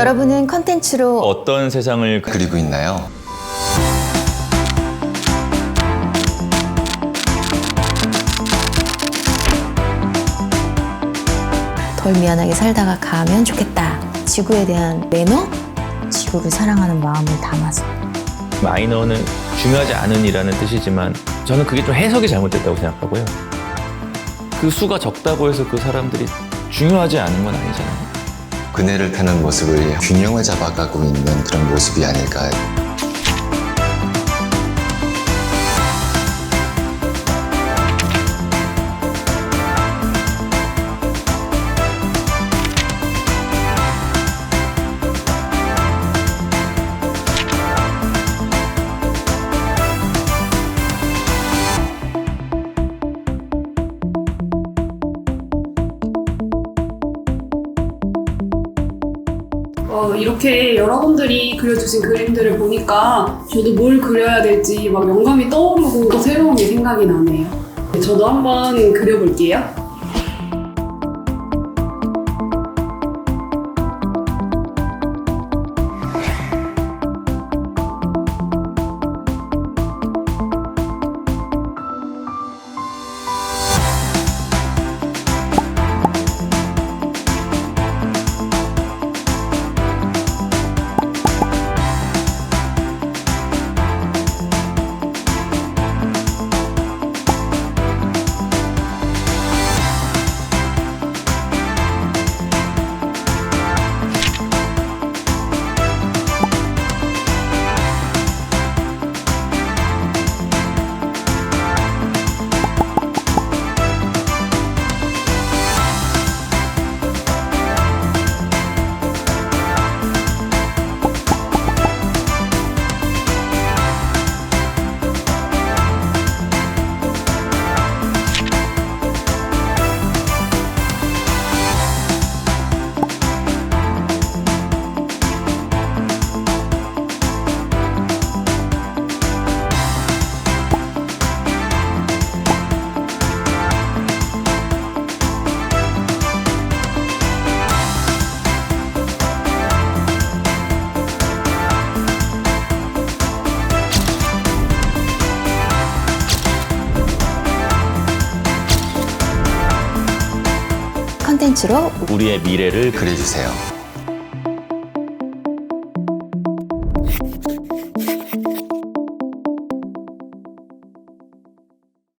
여러분은 컨텐츠로 어떤 세상을 그- 그리고 있나요? 덜 미안하게 살다가 가면 좋겠다. 지구에 대한 매너? 지구를 사랑하는 마음을 담아서. 마이너는 중요하지 않은이라는 뜻이지만 저는 그게 좀 해석이 잘못됐다고 생각하고요. 그 수가 적다고 해서 그 사람들이 중요하지 않은 건 아니잖아요. 그네를 타는 모습을 균형을 잡아가고 있는 그런 모습이 아닐까. 어, 이렇게 여러분들이 그려주신 그림들을 보니까 저도 뭘 그려야 될지 막 영감이 떠오르고 또 새로운 게 생각이 나네요. 네, 저도 한번 그려볼게요. 콘텐츠로 우리의 미래를 그려주세요.